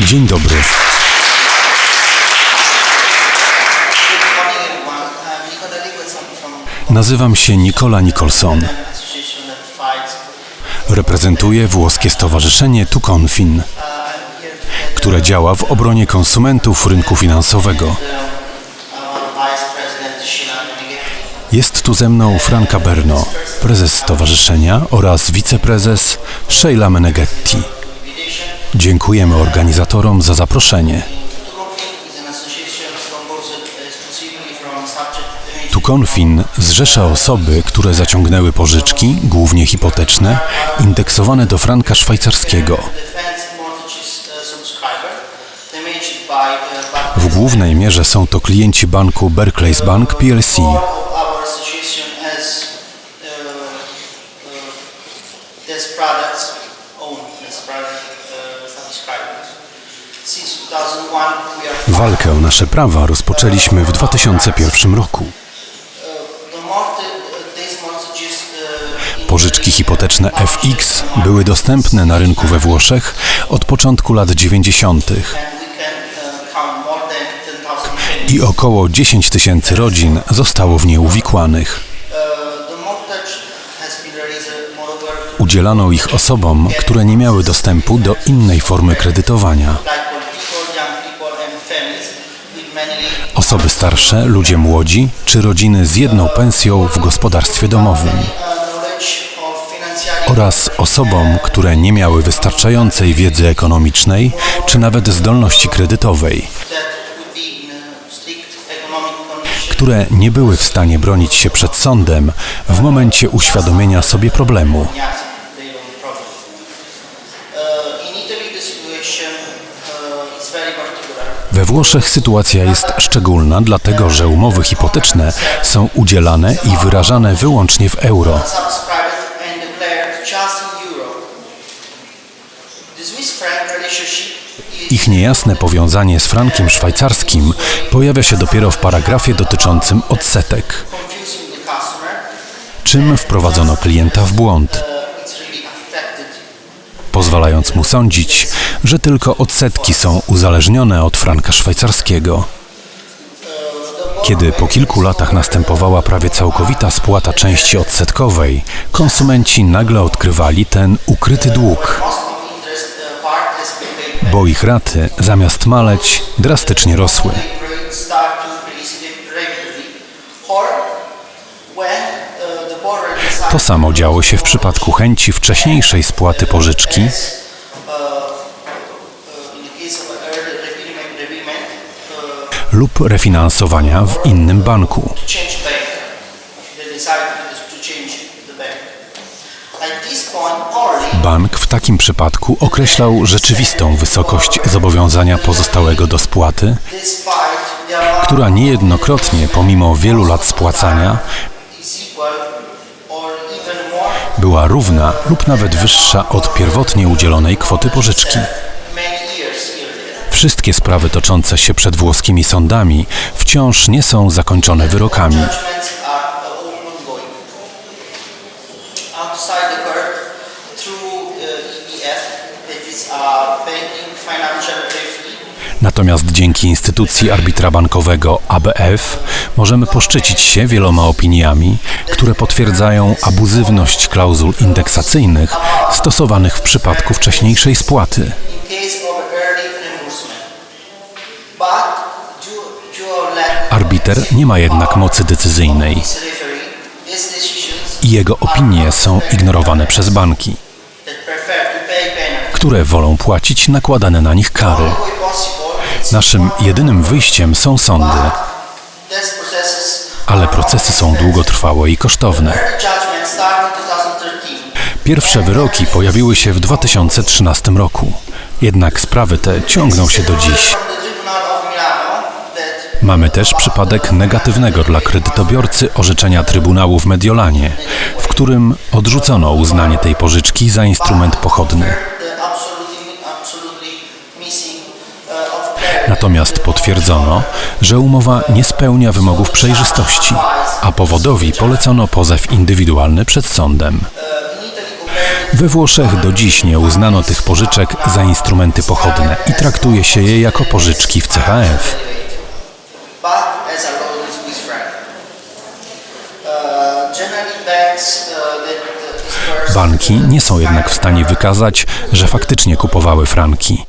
Dzień dobry. Nazywam się Nicola Nicholson. Reprezentuję włoskie stowarzyszenie to które działa w obronie konsumentów rynku finansowego. Jest tu ze mną Franca Berno, prezes stowarzyszenia oraz wiceprezes Sheila Meneghetti. Dziękujemy organizatorom za zaproszenie. Tuconfin zrzesza osoby, które zaciągnęły pożyczki, głównie hipoteczne, indeksowane do franka szwajcarskiego. W głównej mierze są to klienci banku Barclays Bank PLC. Walkę o nasze prawa rozpoczęliśmy w 2001 roku. Pożyczki hipoteczne FX były dostępne na rynku we Włoszech od początku lat 90. and we can uh, count more than 10,000 families. i około 10 tysięcy rodzin zostało w nie uwikłanych. Udzielano ich osobom, które nie miały dostępu do innej formy kredytowania. Osoby starsze, ludzie młodzi czy rodziny z jedną pensją w gospodarstwie domowym. oraz osobom, które nie miały wystarczającej wiedzy ekonomicznej czy nawet zdolności kredytowej, które nie były w stanie bronić się przed sądem w momencie uświadomienia sobie problemu. We Włoszech sytuacja jest szczególna, dlatego że umowy hipoteczne są udzielane i wyrażane wyłącznie w euro. Ich niejasne powiązanie z frankiem szwajcarskim pojawia się dopiero w paragrafie dotyczącym odsetek, czym wprowadzono klienta w błąd. Pozwalając mu sądzić, że tylko odsetki są uzależnione od franka szwajcarskiego. Kiedy po kilku latach następowała prawie całkowita spłata części odsetkowej, konsumenci nagle odkrywali ten ukryty dług, bo ich raty, zamiast maleć, drastycznie rosły. To samo działo się w przypadku chęci wcześniejszej spłaty pożyczki lub refinansowania w innym banku. bank. W takim przypadku określał rzeczywistą wysokość zobowiązania pozostałego do spłaty która niejednokrotnie, pomimo wielu lat spłacania, była równa lub nawet wyższa od pierwotnie udzielonej kwoty pożyczki. Wszystkie sprawy toczące się przed włoskimi sądami wciąż nie są zakończone wyrokami. Natomiast dzięki instytucji arbitra bankowego ABF możemy poszczycić się wieloma opiniami, które potwierdzają abuzywność klauzul indeksacyjnych stosowanych w przypadku wcześniejszej spłaty. Arbiter nie ma jednak mocy decyzyjnej i jego opinie są ignorowane przez banki, które wolą płacić nakładane na nich kary. Naszym jedynym wyjściem są sądy, ale procesy są długotrwałe i kosztowne. early judgment started in 2013. Pierwsze wyroki pojawiły się w 2013 roku, jednak sprawy te ciągną się do dziś. Mamy też przypadek negatywnego dla kredytobiorcy orzeczenia Trybunału w Mediolanie, w którym odrzucono uznanie tej pożyczki za instrument pochodny. Natomiast potwierdzono, że umowa nie spełnia wymogów przejrzystości, a powodowi polecono pozew indywidualny przed sądem. We Włoszech do dziś nie uznano tych pożyczek za instrumenty pochodne i traktuje się je jako pożyczki w CHF. Banki nie są jednak w stanie wykazać, że faktycznie kupowały franki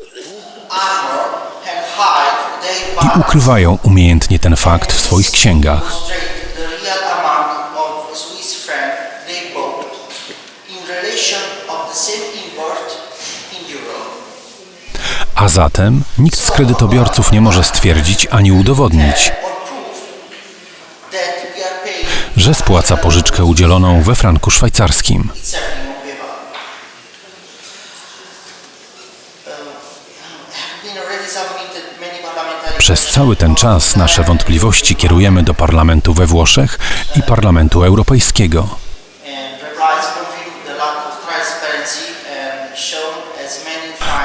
i ukrywają umiejętnie ten fakt w swoich księgach. A zatem nikt z kredytobiorców nie może stwierdzić ani udowodnić, że spłaca pożyczkę udzieloną we franku szwajcarskim. Przez cały ten czas nasze wątpliwości kierujemy do parlamentu we Włoszech i parlamentu europejskiego.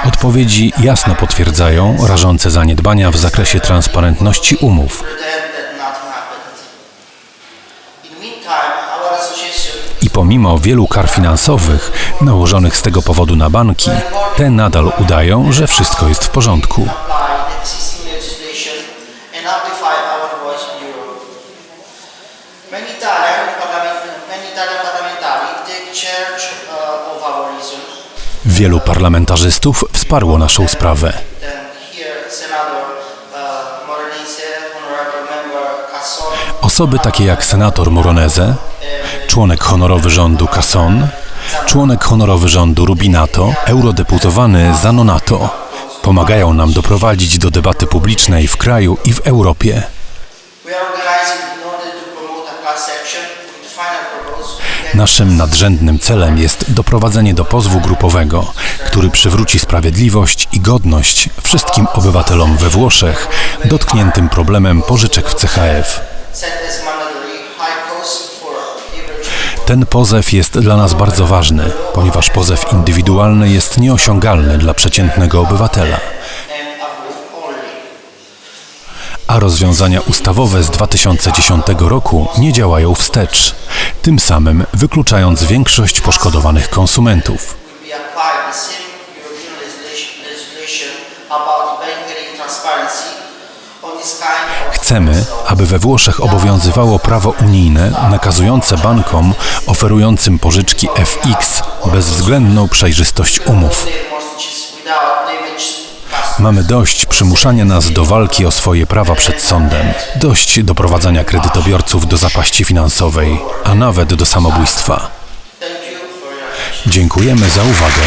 Odpowiedzi jasno potwierdzają rażące zaniedbania w zakresie transparentności umów. Pomimo wielu kar finansowych nałożonych z tego powodu na banki, te nadal udają, że wszystko jest w porządku. uh. Wielu parlamentarzystów wsparło naszą sprawę. Uh, Osoby takie jak senator Moroneze, członek honorowy rządu Casson, członek honorowy rządu Rubinato, eurodeputowany Zanonato pomagają nam doprowadzić do debaty publicznej w kraju i w Europie. Naszym nadrzędnym celem jest doprowadzenie do pozwu grupowego, który przywróci sprawiedliwość i godność wszystkim obywatelom we Włoszech dotkniętym problemem pożyczek w CHF. Ten pozew jest dla nas bardzo ważny, ponieważ pozew indywidualny jest nieosiągalny dla przeciętnego obywatela, a rozwiązania ustawowe z 2010 roku nie działają wstecz, tym samym wykluczając większość poszkodowanych konsumentów. Chcemy, aby we Włoszech obowiązywało prawo unijne nakazujące bankom oferującym pożyczki FX bezwzględną przejrzystość umów. Mamy dość przymuszania nas do walki o swoje prawa przed sądem, dość doprowadzania kredytobiorców do zapaści finansowej, a nawet do samobójstwa. Dziękujemy za uwagę.